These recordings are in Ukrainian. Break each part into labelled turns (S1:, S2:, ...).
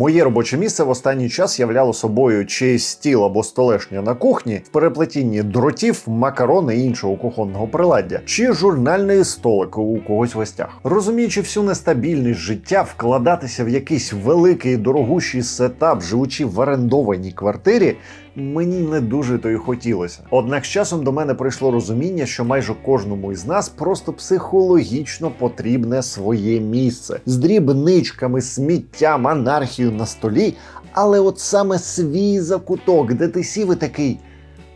S1: Моє робоче місце в останній час являло собою чи стіл або столешня на кухні в переплетінні дротів, макарони і іншого кухонного приладдя, чи журнальний столик у когось в гостях. Розуміючи всю нестабільність життя, вкладатися в якийсь великий дорогущий сетап, живучи в орендованій квартирі, мені не дуже то й хотілося. Однак з часом до мене прийшло розуміння, що майже кожному із нас просто психологічно потрібне своє місце з дрібничками, сміттям, анархією на столі. Але от саме свій закуток, де ти сів і такий.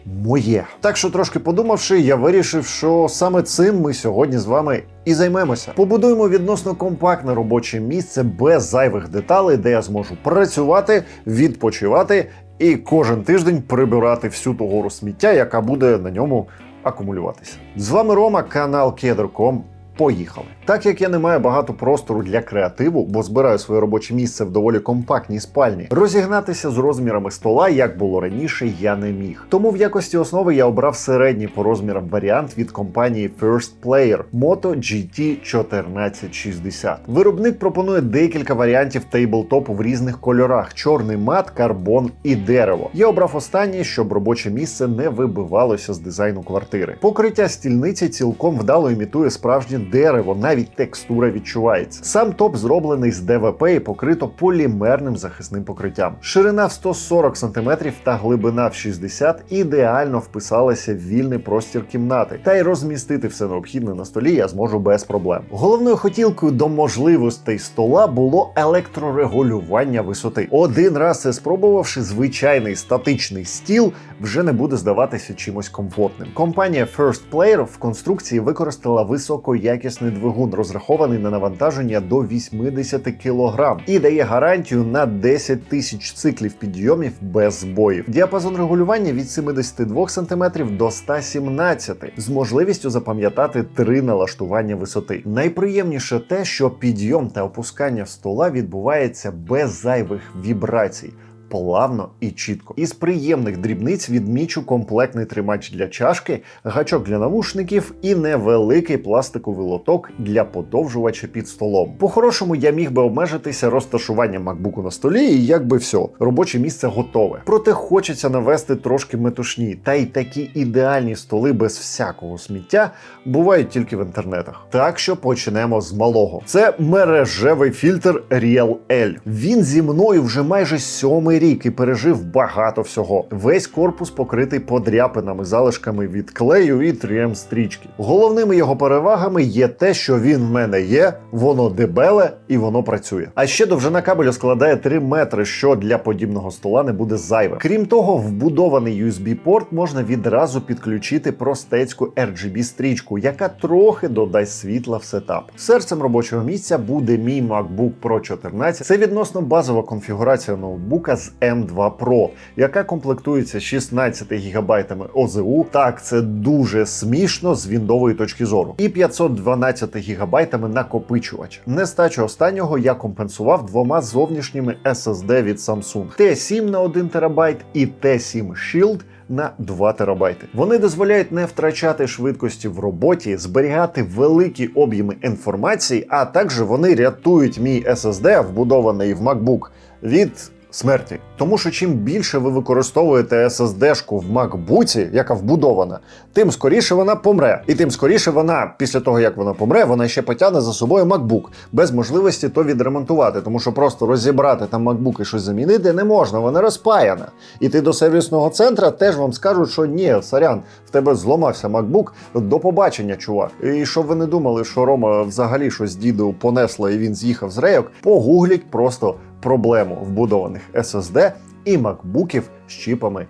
S1: Моє. Так що, трошки подумавши, я вирішив, що саме цим ми сьогодні з вами і займемося. Побудуємо відносно компактне робоче місце без зайвих деталей, де я зможу працювати, відпочивати і кожен тиждень прибирати всю ту гору сміття, яка буде на ньому акумулюватися. З вами Рома, канал Кедр.ком. Поїхали. Так як я не маю багато простору для креативу, бо збираю своє робоче місце в доволі компактній спальні, розігнатися з розмірами стола, як було раніше, я не міг. Тому в якості основи я обрав середній по розмірам варіант від компанії First Player Moto GT 1460. Виробник пропонує декілька варіантів тейблтопу в різних кольорах: чорний мат, карбон і дерево. Я обрав останнє, щоб робоче місце не вибивалося з дизайну квартири. Покриття стільниці цілком вдало імітує справжнє дерево, навіть текстура відчувається. Сам топ зроблений з ДВП і покрито полімерним захисним покриттям. Ширина в 140 см та глибина в 60 ідеально вписалася в вільний простір кімнати, та й розмістити все необхідне на столі я зможу без проблем. Головною хотілкою до можливостей стола було електрорегулювання висоти. Один раз це спробувавши, звичайний статичний стіл вже не буде здаватися чимось комфортним. Компанія First Player в конструкції використала високоякісний двигун, розрахований на навантаження до 80 кг, і дає гарантію на 10 тисяч циклів підйомів без збоїв. Діапазон регулювання від 72 см до 117 з можливістю запам'ятати три налаштування висоти. Найприємніше те, що підйом та опускання стола відбувається без зайвих вібрацій. Плавно і чітко. Із приємних дрібниць відмічу комплектний тримач для чашки, гачок для навушників і невеликий пластиковий лоток для подовжувача під столом. По-хорошому, я міг би обмежитися розташуванням макбуку на столі, і якби все, робоче місце готове. Проте хочеться навести трошки метушні, та й такі ідеальні столи без всякого сміття бувають тільки в інтернетах. Так що почнемо з малого. Це мережевий фільтр Riel L. Він зі мною вже майже сьомий рік і пережив багато всього. Весь корпус покритий подряпинами, залишками від клею і 3М стрічки. Головними його перевагами є те, що він в мене є, воно дебеле і воно працює. А ще довжина кабелю складає 3 метри, що для подібного стола не буде зайве. Крім того, вбудований USB-порт можна відразу підключити простецьку RGB стрічку, яка трохи додасть світла в сетап. Серцем робочого місця буде мій MacBook Pro 14. Це відносно базова конфігурація ноутбука з M2 Pro, яка комплектується 16 ГБ ОЗУ. Так, це дуже смішно з віндової точки зору. І 512 ГБ накопичувач. Нестачу останнього я компенсував двома зовнішніми SSD від Samsung T7 на 1 ТБ і T7 Shield на 2 терабайти. Вони дозволяють не втрачати швидкості в роботі, зберігати великі об'єми інформації, а також вони рятують мій SSD, вбудований в MacBook, від смерті. Тому що чим більше ви використовуєте SSD-шку в MacBook, яка вбудована, тим скоріше вона помре. І тим скоріше вона, після того як вона помре, вона ще потягне за собою MacBook без можливості то відремонтувати, тому що просто розібрати там MacBook і щось замінити не можна, вона розпаяна. І ти до сервісного центра теж вам скажуть, що ні, сорян, в тебе зламався MacBook, до побачення, чувак. І щоб ви не думали, що Рома взагалі щось діду понесла і він з'їхав з рейок, погугліть просто проблему вбудованих SSD і макбуків з чіпами.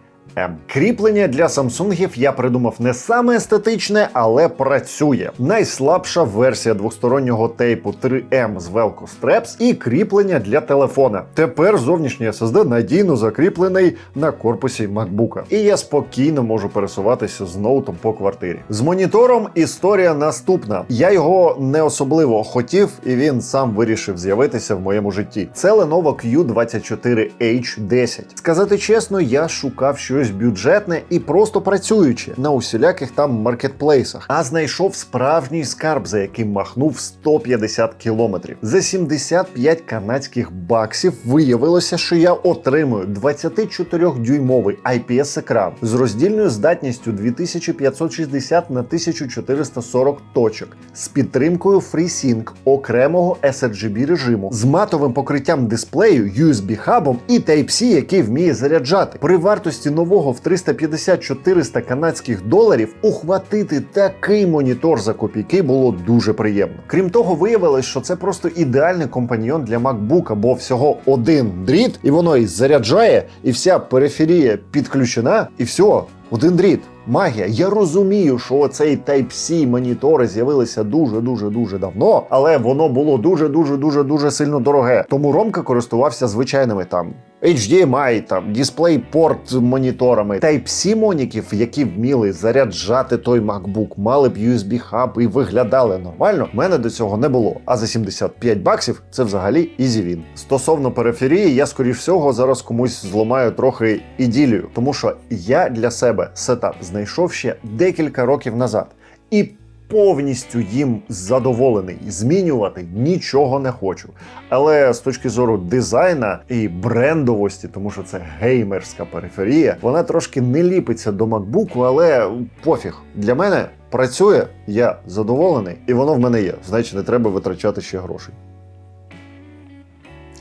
S1: Кріплення для самсунгів я придумав не саме естетичне, але працює. Найслабша версія двостороннього тейпу 3M з Velcro Straps і кріплення для телефона. Тепер зовнішній SSD надійно закріплений на корпусі MacBook. І я спокійно можу пересуватися з ноутом по квартирі. З монітором історія наступна. Я його не особливо хотів, і він сам вирішив з'явитися в моєму житті. Це Lenovo Q24H10. Сказати чесно, я шукав щось щось бюджетне і просто працююче на усіляких там маркетплейсах, а знайшов справжній скарб, за яким махнув 150 кілометрів. За 75 канадських баксів виявилося, що я отримую 24-дюймовий IPS-екран з роздільною здатністю 2560 на 1440 точок, з підтримкою FreeSync окремого sRGB режиму, з матовим покриттям дисплею, USB-хабом і Type-C, який вміє заряджати. При вартості нового в 350-400 канадських доларів ухватити такий монітор за копійки було дуже приємно. Крім того, виявилось, що це просто ідеальний компаньйон для MacBook, бо всього один дріт, і воно і заряджає, і вся периферія підключена, і все, один дріт. Магія. Я розумію, що оцей Type-C монітори з'явилися дуже дуже дуже давно, але воно було дуже дуже дуже дуже сильно дороге. Тому Ромка користувався звичайними там. HDMI, там DisplayPort моніторами, Type-C моніків, які вміли заряджати той MacBook, мали б USB хаб і виглядали нормально. В мене до цього не було. А за 75 баксів це взагалі win. Стосовно периферії, я скоріш всього зараз комусь зламаю трохи іділію, тому що я для себе сетап знайшов ще декілька років назад. І повністю їм задоволений. Змінювати нічого не хочу. Але з точки зору дизайна і брендовості, тому що це геймерська периферія, вона трошки не ліпиться до макбуку, але пофіг. Для мене працює, я задоволений, і воно в мене є. Значить, не треба витрачати ще грошей.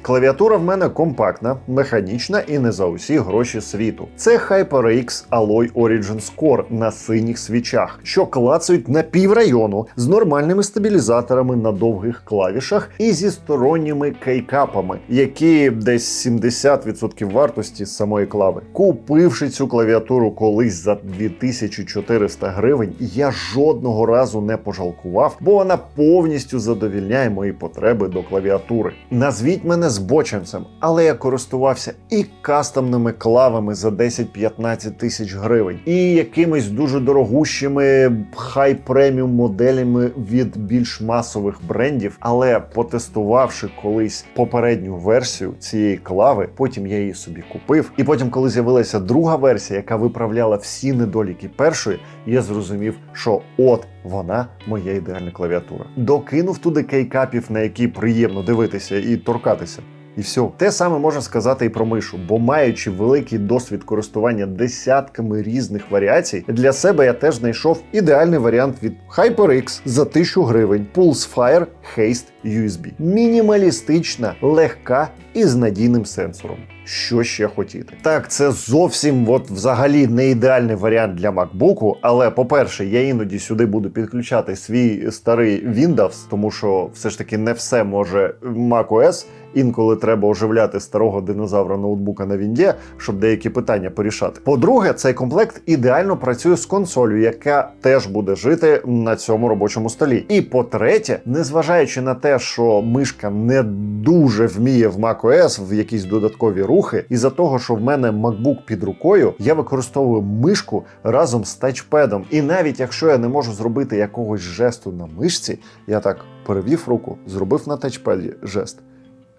S1: Клавіатура в мене компактна, механічна і не за усі гроші світу. Це HyperX Alloy Origin Score на синіх свічах, що клацають на піврайону з нормальними стабілізаторами на довгих клавішах і зі сторонніми кейкапами, які десь 70% вартості самої клави. Купивши цю клавіатуру колись за 2400 гривень, я жодного разу не пожалкував, бо вона повністю задовільняє мої потреби до клавіатури. Назвіть мене збоченцем, але я користувався і кастомними клавами за 10-15 тисяч гривень, і якимись дуже дорогущими хай преміум моделями від більш масових брендів. Але потестувавши колись попередню версію цієї клави, потім я її собі купив. І потім, коли з'явилася друга версія, яка виправляла всі недоліки першої, я зрозумів, що от вона моя ідеальна клавіатура. Докинув туди кейкапів, на які приємно дивитися і торкатися. І все. Те саме можна сказати і про мишу, бо маючи великий досвід користування десятками різних варіацій, для себе я теж знайшов ідеальний варіант від HyperX за 1000 гривень Pulsefire Haste USB. Мінімалістична, легка і з надійним сенсором. Що ще хотіти? Так, це зовсім от взагалі не ідеальний варіант для MacBook, але по-перше, я іноді сюди буду підключати свій старий Windows, тому що все ж таки не все може macOS. Інколи треба оживляти старого динозавра ноутбука на Вінді, щоб деякі питання порішати. По-друге, цей комплект ідеально працює з консолью, яка теж буде жити на цьому робочому столі. І по-третє, незважаючи на те, що мишка не дуже вміє в macOS в якісь додаткові рухи, і за того, що в мене MacBook під рукою, я використовую мишку разом з тачпедом. І навіть якщо я не можу зробити якогось жесту на мишці, я так перевів руку, зробив на тачпеді жест.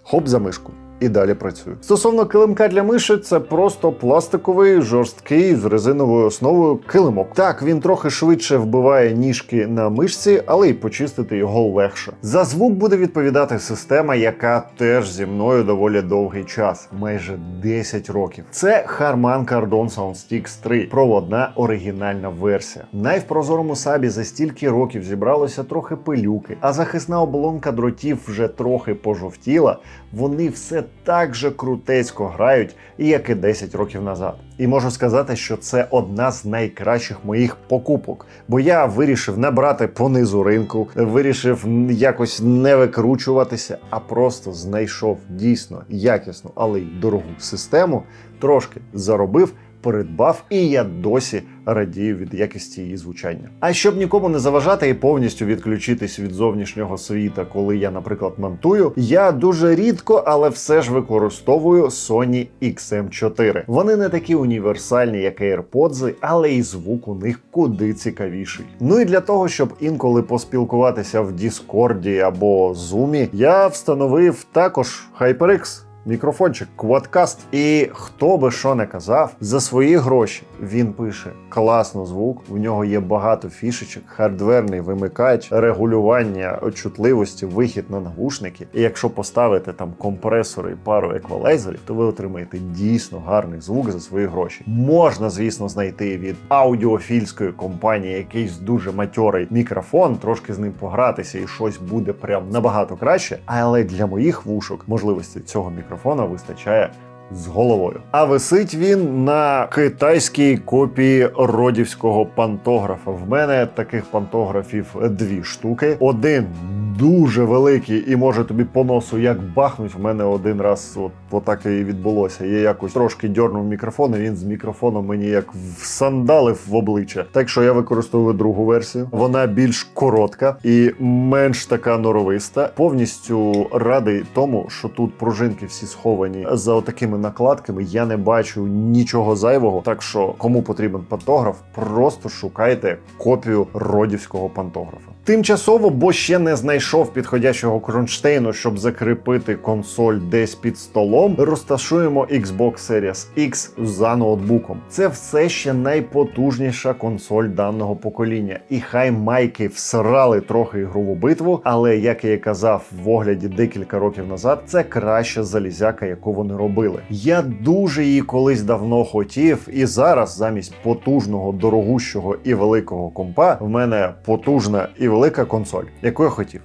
S1: Хоп за мишку. І далі працюю. Стосовно килимка для миші, це просто пластиковий, жорсткий з резиновою основою килимок. Так, він трохи швидше вбиває ніжки на мишці, але й почистити його легше. За звук буде відповідати система, яка теж зі мною доволі довгий час, майже 10 років. Це Harman Kardon SoundSticks 3, проводна оригінальна версія. Най в прозорому сабі за стільки років зібралося трохи пилюки, а захисна оболонка дротів вже трохи пожовтіла. Вони все так же крутецько грають, як і 10 років назад. І можу сказати, що це одна з найкращих моїх покупок, бо я вирішив не брати понизу ринку, вирішив якось не викручуватися, а просто знайшов дійсно якісну, але й дорогу систему, трошки заробив. Придбав, і я досі радію від якості її звучання. А щоб нікому не заважати і повністю відключитись від зовнішнього світа, коли я, наприклад, монтую, я дуже рідко, але все ж використовую Sony XM4. Вони не такі універсальні, як AirPods, але і звук у них куди цікавіший. Ну і для того, щоб інколи поспілкуватися в Discord або Zoom, я встановив також HyperX. Мікрофончик Quadcast. І хто би що не казав, за свої гроші він пише класно звук. В нього є багато фішечок, хардверний вимикач, регулювання чутливості, вихід на навушники. І якщо поставити там компресори і пару еквалайзерів, то ви отримаєте дійсно гарний звук за свої гроші. Можна, звісно, знайти від аудіофільської компанії якийсь дуже матьорий мікрофон, трошки з ним погратися, і щось буде прям набагато краще. Але для моїх вушок можливості цього мікрофона вистачає. З головою. А висить він на китайській копії родівського пантографа. В мене таких пантографів дві штуки. Один дуже великий і може тобі по носу як бахнуть. В мене один раз от, отак і відбулося. Я якось трошки дьорнув мікрофон, і він з мікрофоном мені як всандалив в обличчя. Так що я використовую другу версію. Вона більш коротка і менш така норовиста. Повністю радий тому, що тут пружинки всі сховані за отакими накладками. Я не бачу нічого зайвого. Так що, кому потрібен пантограф, просто шукайте копію родівського пантографа. Тимчасово, бо ще не знайшов підходящого кронштейну, щоб закріпити консоль десь під столом, розташуємо Xbox Series X за ноутбуком. Це все ще найпотужніша консоль даного покоління. І хай майки всрали трохи ігрову битву, але як я і казав в огляді декілька років назад, це краща залізяка, яку вони робили. Я дуже її колись давно хотів, і зараз замість потужного, дорогущого і великого компа в мене потужна і велика консоль, яку я хотів.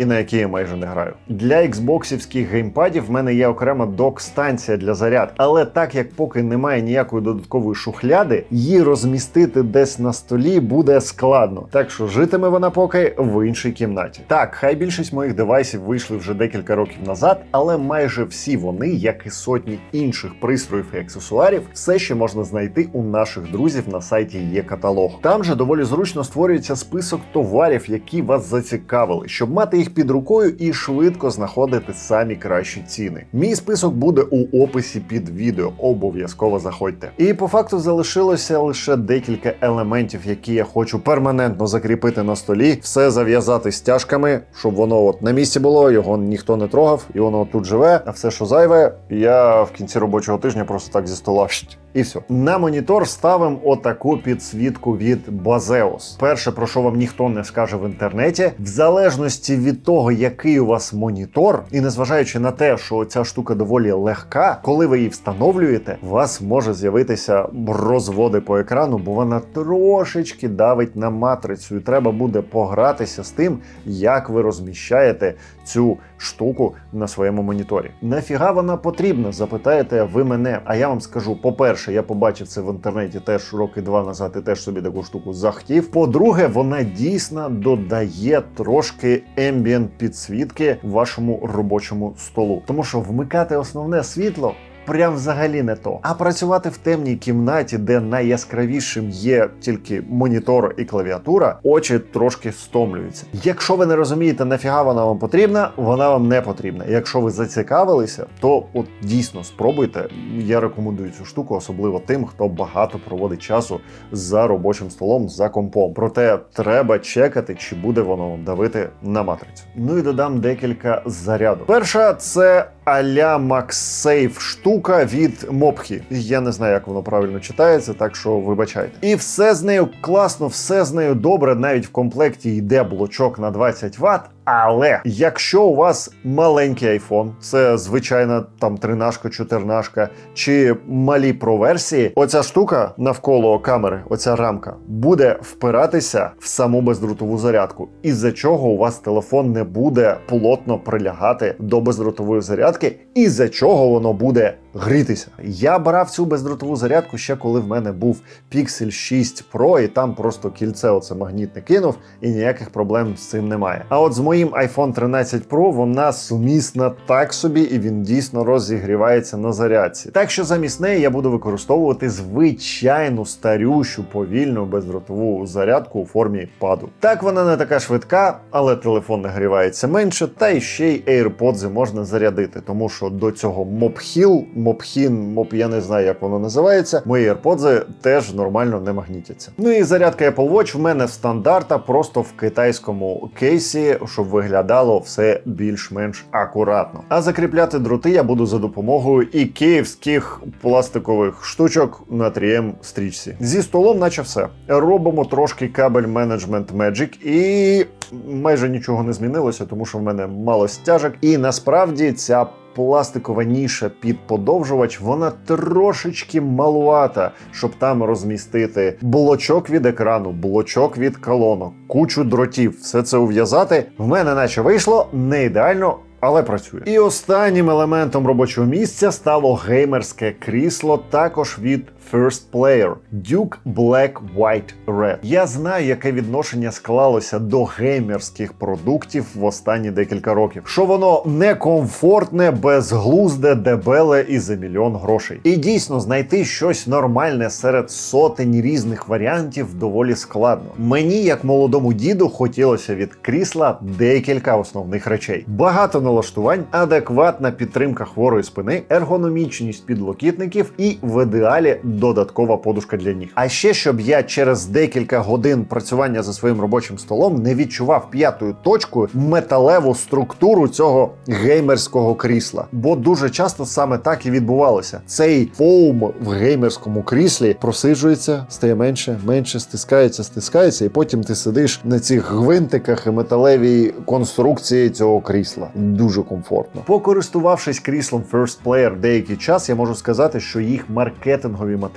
S1: І на якій я майже не граю. Для іксбоксівських геймпадів в мене є окрема док-станція для заряд. Але так як поки немає ніякої додаткової шухляди, її розмістити десь на столі буде складно. Так що житиме вона поки в іншій кімнаті. Так, хай більшість моїх девайсів вийшли вже декілька років назад, але майже всі вони, як і сотні інших пристроїв і аксесуарів, все ще можна знайти у наших друзів на сайті є каталог. Там же доволі зручно створюється список товарів, які вас зацікавили, щоб мати їх під рукою і швидко знаходити самі кращі ціни. Мій список буде у описі під відео. Обов'язково заходьте. І по факту залишилося лише декілька елементів, які я хочу перманентно закріпити на столі, все зав'язати стяжками, щоб воно от на місці було, його ніхто не трогав, і воно тут живе. А все, що зайве, я в кінці робочого тижня просто так зі стола. І все. На монітор ставимо отаку підсвітку від Bazeus. Перше, про що вам ніхто не скаже в інтернеті, в залежності від того, який у вас монітор, і незважаючи на те, що ця штука доволі легка, коли ви її встановлюєте, у вас може з'явитися розводи по екрану, бо вона трошечки давить на матрицю, і треба буде погратися з тим, як ви розміщаєте цю штуку на своєму моніторі. Нафіга вона потрібна? Запитаєте ви мене. А я вам скажу: по-перше, я побачив це в інтернеті теж роки два назад і теж собі таку штуку захотів. По-друге, вона дійсно додає трошки ембієнт підсвітки вашому робочому столу, тому що вмикати основне світло. Прям взагалі не то. А працювати в темній кімнаті, де найяскравішим є тільки монітор і клавіатура, очі трошки стомлюються. Якщо ви не розумієте, нафіга вона вам потрібна, вона вам не потрібна. Якщо ви зацікавилися, то от дійсно спробуйте. Я рекомендую цю штуку, особливо тим, хто багато проводить часу за робочим столом, за компом. Проте треба чекати, чи буде воно давити на матрицю. Ну і додам декілька зарядок. Перша це а-ля MagSafe штука від Мопхі. Я не знаю, як воно правильно читається, так що вибачайте. І все з нею класно, все з нею добре. Навіть в комплекті йде блочок на 20 Вт. Але якщо у вас маленький iPhone, це звичайна там 13 14 чи малі про версії, оця штука навколо камери, оця рамка, буде впиратися в саму бездротову зарядку, із-за чого у вас телефон не буде плотно прилягати до бездротової зарядки, із-за чого воно буде грітися. Я брав цю бездротову зарядку ще коли в мене був Pixel 6 Pro, і там просто кільце оце магнітне кинув, і ніяких проблем з цим немає. А от з моїм iPhone 13 Pro вона сумісна так собі, і він дійсно розігрівається на зарядці. Так що замість неї я буду використовувати звичайну старющу повільну бездротову зарядку у формі паду. Так вона не така швидка, але телефон нагрівається менше, та й ще й AirPods можна зарядити, тому що до цього Hill мопхін, моп, я не знаю, як воно називається. Мої AirPods теж нормально не магнітяться. Ну і зарядка Apple Watch в мене стандарта, просто в китайському кейсі, щоб виглядало все більш-менш акуратно. А закріпляти дроти я буду за допомогою і київських пластикових штучок на 3M стрічці. Зі столом, наче все. Робимо трошки кабель менеджмент Magic і майже нічого не змінилося, тому що в мене мало стяжок. І насправді ця пластикова ніша під подовжувач, вона трошечки малувата, щоб там розмістити блочок від екрану, блочок від колонок, кучу дротів. Все це ув'язати. В мене наче вийшло не ідеально. Але працює. І останнім елементом робочого місця стало геймерське крісло, також від First Player Duke Black White Red. Я знаю, яке відношення склалося до геймерських продуктів в останні декілька років. Що воно некомфортне, безглузде, дебеле і за мільйон грошей. І дійсно знайти щось нормальне серед сотень різних варіантів доволі складно. Мені, як молодому діду, хотілося від крісла декілька основних речей: багато налаштувань, адекватна підтримка хворої спини, ергономічність підлокітників і в ідеалі додаткова подушка для ніг. А ще щоб я через декілька годин працювання за своїм робочим столом не відчував п'ятою точкою металеву структуру цього геймерського крісла. Бо дуже часто саме так і відбувалося. Цей фоум в геймерському кріслі просиджується, стає менше, менше, стискається, стискається, і потім ти сидиш на цих гвинтиках і металевій конструкції цього крісла. Дуже комфортно. Покористувавшись кріслом First Player деякий час, я можу сказати, що їх маркетингові матеріали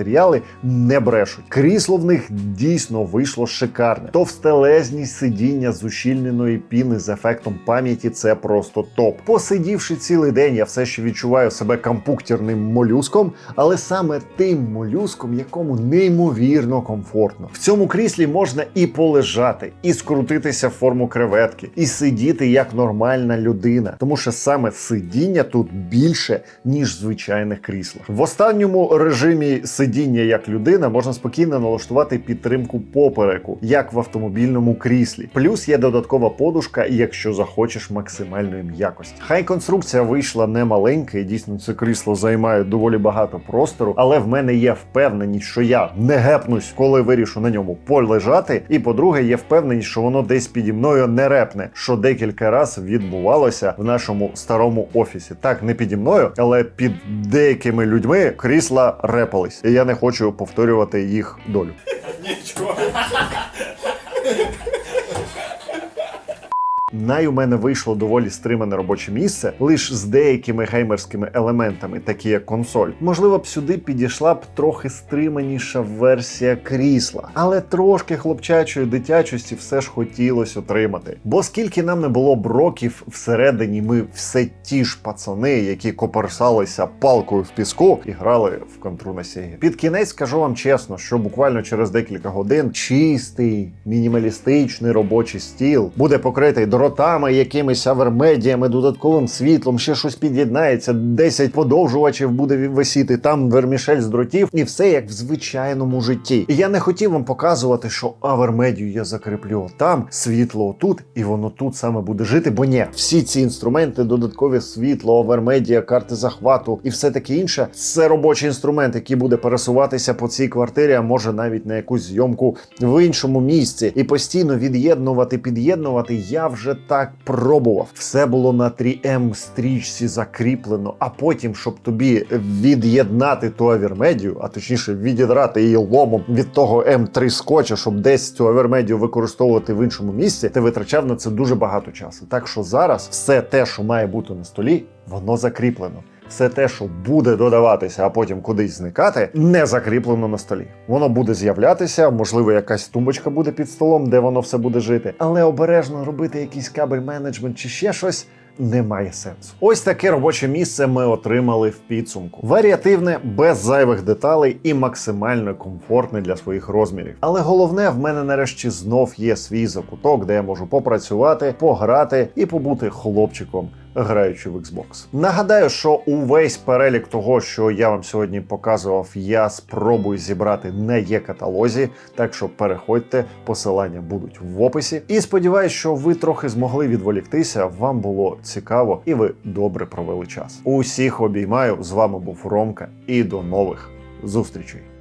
S1: не брешуть. Крісло в них дійсно вийшло шикарне. Товстелезні сидіння з ущільненої піни з ефектом пам'яті це просто топ. Посидівши цілий день, я все ще відчуваю себе компуктірним молюском, але саме тим молюском, якому неймовірно комфортно. В цьому кріслі можна і полежати, і скрутитися в форму креветки, і сидіти як нормальна людина, тому що саме сидіння тут більше ніж в звичайних кріслах. В останньому режимі сидіння як людина можна спокійно налаштувати підтримку попереку, як в автомобільному кріслі. Плюс є додаткова подушка, якщо захочеш максимальної м'якості. Хай конструкція вийшла не маленька, і дійсно це крісло займає доволі багато простору, але в мене є впевненість, що я не гепнусь, коли вирішу на ньому полежати. І по-друге, є впевненість, що воно десь піді мною не репне, що декілька разів відбувалося в нашому старому офісі. Так, не піді мною, але під деякими людьми крісла репались. І я не хочу повторювати їх долю.
S2: Нічого.
S1: Най у мене вийшло доволі стримане робоче місце, лише з деякими геймерськими елементами, такі як консоль. Можливо б сюди підійшла б трохи стриманіша версія крісла, але трошки хлопчачої дитячості все ж хотілося отримати. Бо скільки нам не було б років всередині, ми все ті ж пацани, які коперсалися палкою в піску і грали в контру на сігі. Під кінець скажу вам чесно, що буквально через декілька годин чистий, мінімалістичний робочий стіл буде покритий дротами, якимись авермедіями, додатковим світлом, ще щось під'єднається, 10 подовжувачів буде висіти, там вермішель з дротів, і все як в звичайному житті. І я не хотів вам показувати, що авермедію я закріплю там, світло отут, і воно тут саме буде жити. Бо ні, всі ці інструменти, додаткове світло, авермедія, карти захвату і все таке інше, це робочий інструмент, який буде пересуватися по цій квартирі, а може навіть на якусь зйомку в іншому місці, і постійно від'єднувати, під'єднувати. Я вже так пробував. Все було на 3М стрічці закріплено. А потім, щоб тобі від'єднати ту авермедію, а точніше відідрати її ломом від того М3 скотча, щоб десь цю авермедію використовувати в іншому місці, ти витрачав на це дуже багато часу. Так що зараз все те, що має бути на столі, воно закріплено. Все те, що буде додаватися, а потім кудись зникати, не закріплено на столі. Воно буде з'являтися, можливо, якась тумбочка буде під столом, де воно все буде жити. Але обережно робити якийсь кабель менеджмент чи ще щось. Немає сенсу. Ось таке робоче місце ми отримали в підсумку. Варіативне, без зайвих деталей і максимально комфортне для своїх розмірів. Але головне, в мене нарешті знов є свій закуток, де я можу попрацювати, пограти і побути хлопчиком граючи в Xbox. Нагадаю, що увесь перелік того, що я вам сьогодні показував, я спробую зібрати на є каталозі. Так що переходьте, посилання будуть в описі. І сподіваюся, що ви трохи змогли відволіктися. Вам було цікаво і ви добре провели час. Усіх обіймаю. З вами був Ромка, і до нових зустрічей.